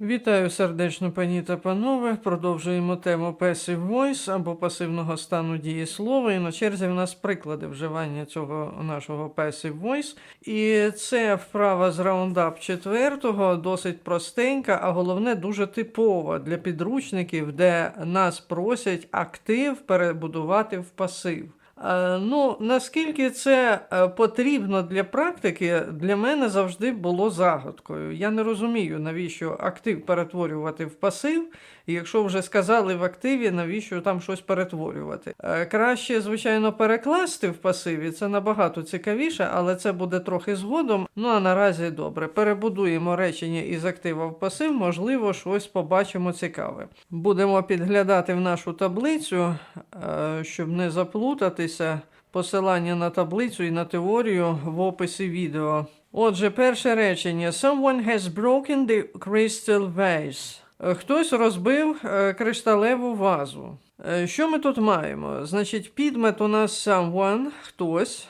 Вітаю сердечно, пані та панове. Продовжуємо тему passive voice або пасивного стану дієслова. І на черзі в нас приклади вживання цього нашого passive voice. І це вправа з раундап четвертого, досить простенька, а головне дуже типова для підручників, де нас просять актив перебудувати в пасив. Е, Ну, наскільки це е, потрібно для практики, для мене завжди було загадкою. Я не розумію, навіщо актив перетворювати в пасив, і якщо вже сказали в активі, навіщо там щось перетворювати. Е, Краще, звичайно, перекласти в пасиві, це набагато цікавіше, але це буде трохи згодом. Ну а наразі добре. Перебудуємо речення із актива в пасив, можливо, щось побачимо цікаве. Будемо підглядати в нашу таблицю, щоб не заплутатися. Посилання на таблицю і на теорію в описі відео. Отже, перше речення: Someone has broken the crystal vase. Е, Хтось розбив е, кришталеву вазу. Е, Що ми тут маємо? Значить, підмет у нас someone, хтось.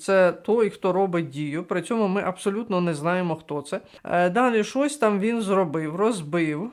Це той, хто робить дію. При цьому ми абсолютно не знаємо, хто це. Далі щось там він зробив, розбив.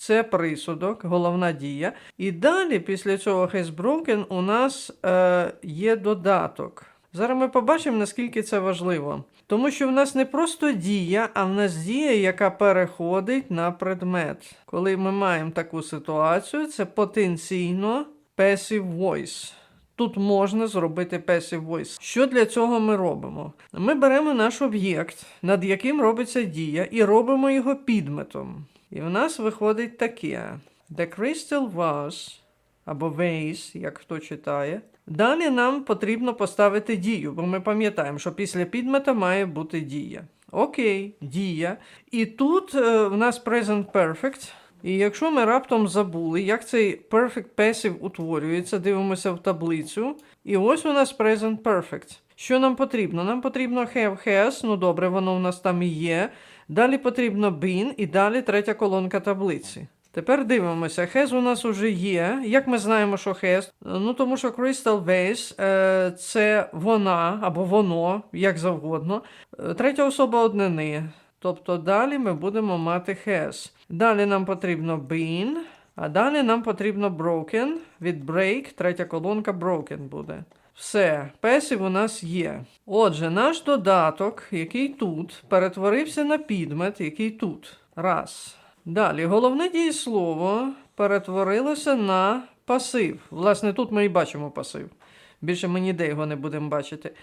Це присудок, головна дія. І далі, після цього broken, у нас е, є додаток. Зараз ми побачимо, наскільки це важливо. Тому що в нас не просто дія, а в нас дія, яка переходить на предмет. Коли ми маємо таку ситуацію, це потенційно passive voice. Тут можна зробити passive voice. Що для цього ми робимо? Ми беремо наш об'єкт, над яким робиться дія, і робимо його підметом. І в нас виходить таке: The crystal vase, або vase, як хто читає. Далі нам потрібно поставити дію, бо ми пам'ятаємо, що після підмета має бути дія. Окей, дія. І тут е, в нас present perfect. І якщо ми раптом забули, як цей perfect passive утворюється, дивимося в таблицю. І ось у нас present perfect. Що нам потрібно? Нам потрібно have has, ну добре, воно в нас там і є. Далі потрібно been, і далі третя колонка таблиці. Тепер дивимося, has у нас уже є. Як ми знаємо, що has? Ну тому що Crystal Vase е, це вона або воно, як завгодно. Е, Третя особа однини. Тобто далі ми будемо мати has. Далі нам потрібно been, а далі нам потрібно broken. Від break, третя колонка broken буде. Все, песів у нас є. Отже, наш додаток, який тут, перетворився на підмет, який тут. Раз. Далі, головне дієслово перетворилося на пасив. Власне, тут ми і бачимо пасив. Більше ми ніде його не будемо бачити.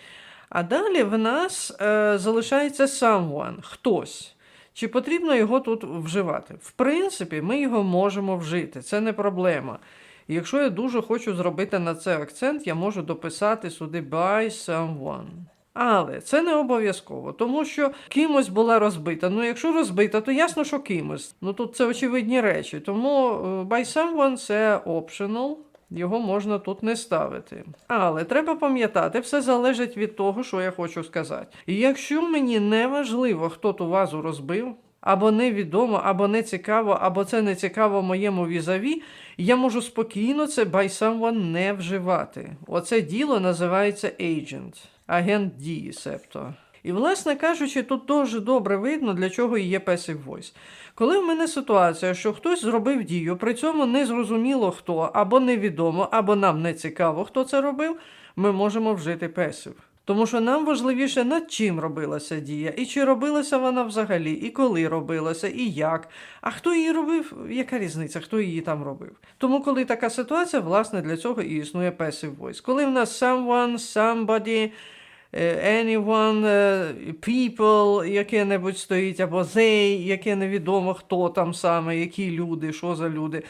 А далі в нас е, залишається someone, хтось. Чи потрібно його тут вживати? В принципі, ми його можемо вжити, це не проблема. І якщо я дуже хочу зробити на це акцент, я можу дописати сюди by someone. Але це не обов'язково, тому що кимось була розбита. Ну, якщо розбита, то ясно, що кимось. Ну тут це очевидні речі. Тому е, by someone це optional. Його можна тут не ставити. Але треба пам'ятати, все залежить від того, що я хочу сказати. І якщо мені не важливо, хто ту вазу розбив, або невідомо, або не цікаво, або це не цікаво моєму візаві, я можу спокійно це by someone не вживати. Оце діло називається agent, агент дії, себто. І, власне кажучи, тут дуже добре видно, для чого і є passive voice. Коли в мене ситуація, що хтось зробив дію, при цьому не зрозуміло хто, або невідомо, або нам не цікаво, хто це робив, ми можемо вжити passive. Тому що нам важливіше, над чим робилася дія, і чи робилася вона взагалі, і коли робилася, і як. А хто її робив, яка різниця, хто її там робив. Тому, коли така ситуація, власне, для цього і існує passive voice. Коли в нас someone, somebody, е, anyone, е, people, яке-небудь стоїть, або they, яке невідомо хто там саме, які люди, що за люди.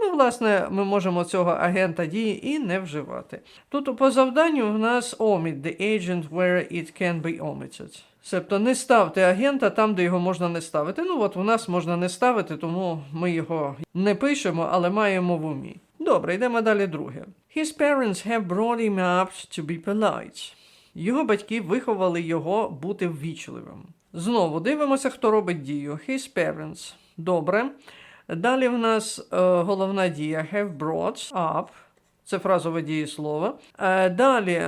Ну, власне, ми можемо цього агента дії і не вживати. Тут по завданню в нас omit, the agent where it can be omitted. Себто не ставте агента там, де його можна не ставити. Ну, от у нас можна не ставити, тому ми його не пишемо, але маємо в умі. Добре, йдемо далі друге. His parents have brought him up to be polite. Його батьки виховали його бути ввічливим. Знову дивимося, хто робить дію. His parents. Добре. Далі в нас е, головна дія have brought up. Це фразове дієслово. Е, далі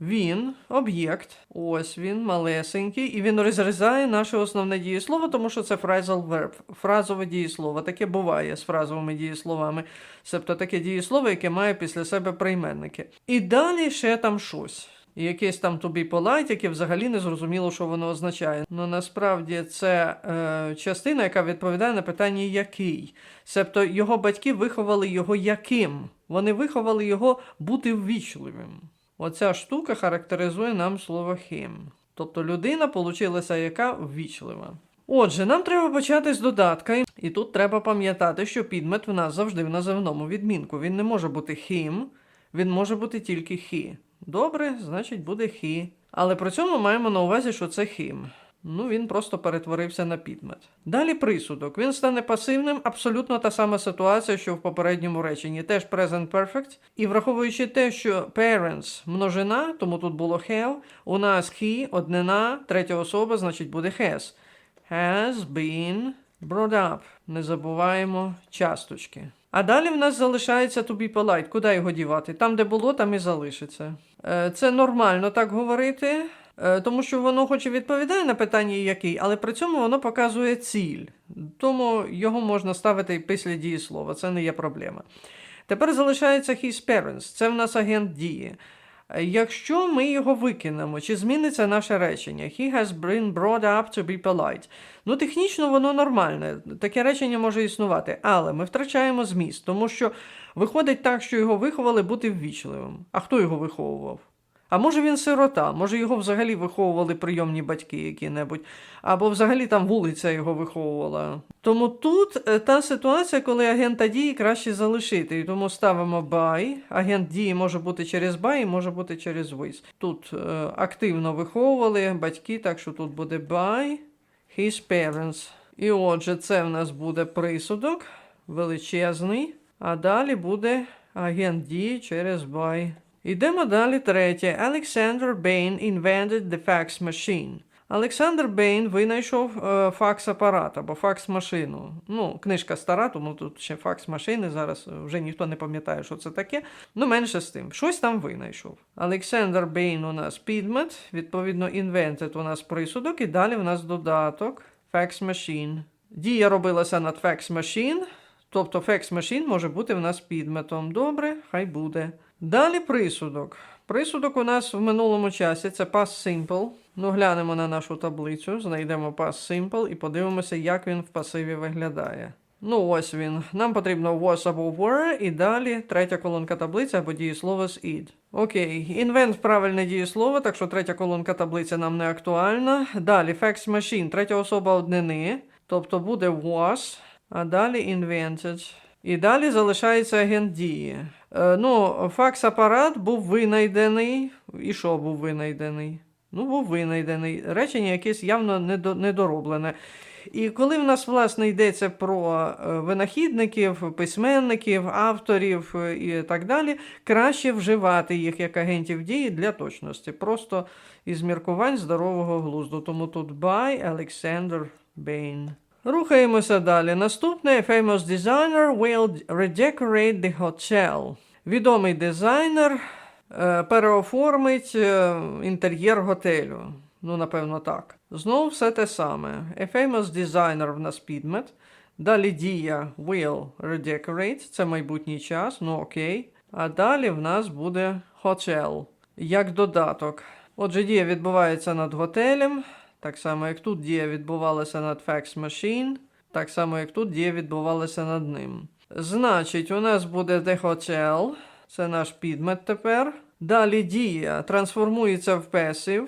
він об'єкт, ось він малесенький, і він розрізає наше основне дієслово, тому що це phrasal verb, фразове дієслово. Таке буває з фразовими дієсловами. Себто таке дієслово, яке має після себе прийменники. І далі ще там щось. І якесь там to be яке взагалі не зрозуміло, що воно означає. Ну насправді це е, частина, яка відповідає на питання який. Себто його батьки виховали його яким. Вони виховали його бути ввічливим. Оця штука характеризує нам слово him. Тобто людина получилася яка ввічлива. Отже, нам треба почати з додатка, і тут треба пам'ятати, що підмет в нас завжди в називному відмінку. Він не може бути him, він може бути тільки he. Добре, значить буде he. Але при цьому маємо на увазі, що це him. Ну, він просто перетворився на підмет. Далі присудок. Він стане пасивним, абсолютно та сама ситуація, що в попередньому реченні. Теж present perfect. І враховуючи те, що parents множина, тому тут було have, у нас he, однина, третя особа, значить буде has. Has been brought up. Не забуваємо часточки. А далі в нас залишається тобі палайт. Куди його дівати? Там, де було, там і залишиться. Е, Це нормально так говорити, е, тому що воно хоч і відповідає на питання який, але при цьому воно показує ціль. Тому його можна ставити після дієслова, це не є проблема. Тепер залишається his parents. Це в нас агент дії. Якщо ми його викинемо, чи зміниться наше речення? He has been brought up to be polite. Ну, технічно воно нормальне. Таке речення може існувати, але ми втрачаємо зміст, тому що виходить так, що його виховали бути ввічливим. А хто його виховував? А може він сирота, може його взагалі виховували прийомні батьки які-небудь, або взагалі там вулиця його виховувала. Тому тут е, та ситуація, коли агента дії краще залишити. І тому ставимо by. Агент дії може бути через і може бути через with. Тут е, активно виховували батьки, так що тут буде by his parents. І отже, це в нас буде присудок величезний, а далі буде агент дії через by. Ідемо далі третє. Alexander Bain invented the fax machine. Олександр Бейн винайшов е, факс-апарат або факс-машину. Ну, книжка стара, тому тут ще факс-машини. Зараз вже ніхто не пам'ятає, що це таке. Ну, менше з тим. Щось там винайшов. Олександр Бейн у нас підмет, відповідно, invented у нас присудок, і далі у нас додаток fax machine. Дія робилася над fax machine, тобто fax machine може бути в нас підметом. Добре, хай буде. Далі присудок. Присудок у нас в минулому часі це past simple. Ну, глянемо на нашу таблицю, знайдемо past simple і подивимося, як він в пасиві виглядає. Ну, ось він. Нам потрібно was або were, і далі третя колонка таблиці або дієслово з id. Окей, invent правильне дієслово, так що третя колонка таблиці нам не актуальна. Далі fax machine, третя особа однини, тобто буде was, а далі invented. І далі залишається агент дії. Е, ну, факс-апарат був винайдений. І що був винайдений? Ну, був винайдений. Речення якесь явно недороблене. І коли в нас, власне, йдеться про е, винахідників, письменників, авторів е, і так далі, краще вживати їх як агентів дії для точності. Просто із міркувань здорового глузду. Тому тут by Alexander Bain. Рухаємося далі. Наступне famous designer will redecorate the hotel. Відомий дизайнер е, переоформить е, інтер'єр готелю. Ну, напевно, так. Знову все те саме. A famous designer в нас підмет. Далі дія will redecorate, це майбутній час, ну окей. А далі в нас буде hotel, як додаток. Отже, дія відбувається над готелем, так само, як тут дія відбувалася над fax machine, так само, як тут дія відбувалася над ним. Значить, у нас буде the hotel, це наш підмет тепер. Далі дія трансформується в passive,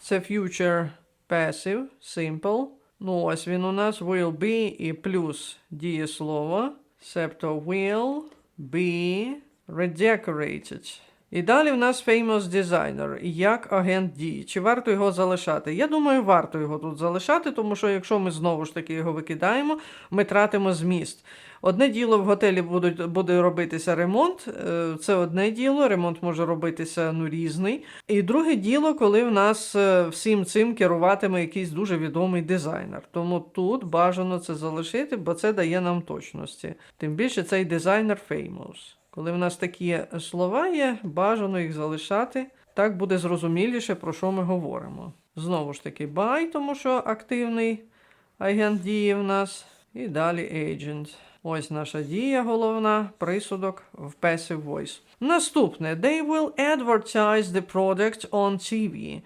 це future passive, simple. Ну, ось він у нас will be і плюс дієслово, себто will be redecorated. І далі в нас famous designer, як агент дії. Чи варто його залишати? Я думаю, варто його тут залишати, тому що якщо ми знову ж таки його викидаємо, ми тратимо зміст. Одне діло в готелі будуть, буде робитися ремонт, е, це одне діло, ремонт може робитися ну, різний. І друге діло, коли в нас е, всім цим керуватиме якийсь дуже відомий дизайнер. Тому тут бажано це залишити, бо це дає нам точності. Тим більше цей дизайнер famous. Коли в нас такі слова є, бажано їх залишати Так буде зрозуміліше, про що ми говоримо. Знову ж таки, by, тому що активний агент дії в нас. І далі agent. Ось наша дія головна, присудок в passive voice. Наступне. They will advertise the product on TV.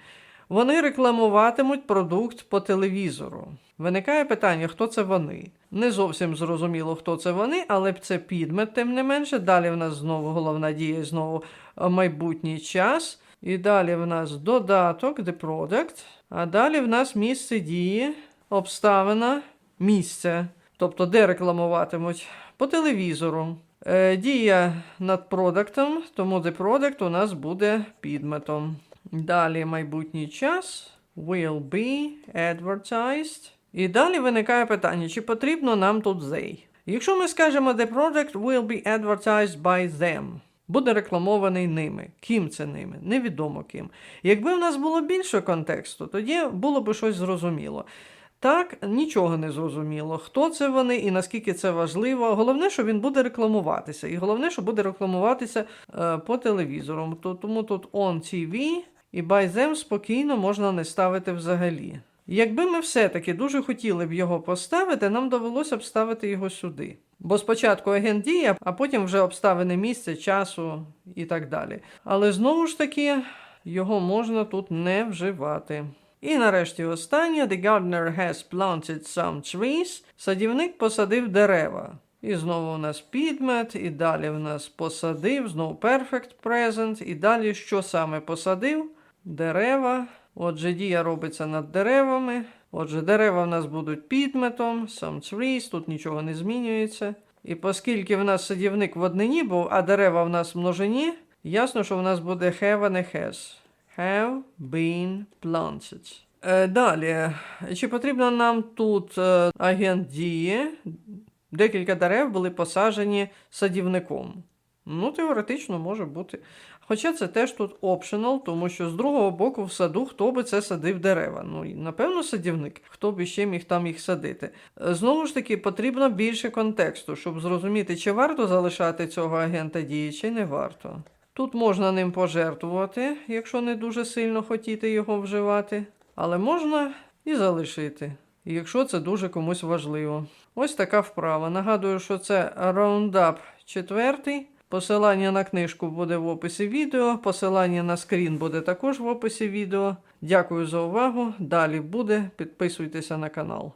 Вони рекламуватимуть продукт по телевізору. Виникає питання, хто це вони. Не зовсім зрозуміло, хто це вони, але це підмет, тим не менше. Далі в нас знову головна дія, знову е, майбутній час. І далі в нас додаток, the product. А далі в нас місце дії, обставина, місце. Тобто, де рекламуватимуть? По телевізору. Е, дія над продуктом, тому the product у нас буде підметом. Далі майбутній час will be advertised. І далі виникає питання, чи потрібно нам тут they. Якщо ми скажемо the product will be advertised by them, буде рекламований ними. Ким це ними? Невідомо ким. Якби в нас було більше контексту, тоді було б щось зрозуміло. Так, нічого не зрозуміло, хто це вони і наскільки це важливо. Головне, що він буде рекламуватися. І головне, що буде рекламуватися е, по телевізору. То- Тому тут on TV і by them спокійно можна не ставити взагалі. Якби ми все-таки дуже хотіли б його поставити, нам довелося б ставити його сюди. Бо спочатку агент діє, а потім вже обставини місця, часу і так далі. Але знову ж таки, його можна тут не вживати. І нарешті останнє. The gardener has planted some trees. Садівник посадив дерева. І знову у нас підмет, і далі в нас посадив, знову perfect present, і далі що саме посадив? Дерева. Отже, дія робиться над деревами. Отже, дерева в нас будуть підметом, trees, тут нічого не змінюється. І оскільки в нас садівник в однині був, а дерева в нас в множині, ясно, що в нас буде have, а не has. Have been planted. Е, далі. Чи потрібно нам тут е, агент дії? Декілька дерев були посаджені садівником. Ну, теоретично може бути. Хоча це теж тут optional, тому що з другого боку в саду хто би це садив дерева. Ну, і, напевно, садівник, хто б іще міг там їх садити. Е, Знову ж таки, потрібно більше контексту, щоб зрозуміти, чи варто залишати цього агента дії, чи не варто. Тут можна ним пожертвувати, якщо не дуже сильно хотіти його вживати, але можна і залишити, якщо це дуже комусь важливо. Ось така вправа. Нагадую, що це Roundup 4. Посилання на книжку буде в описі відео, посилання на скрін буде також в описі відео. Дякую за увагу. Далі буде. Підписуйтеся на канал.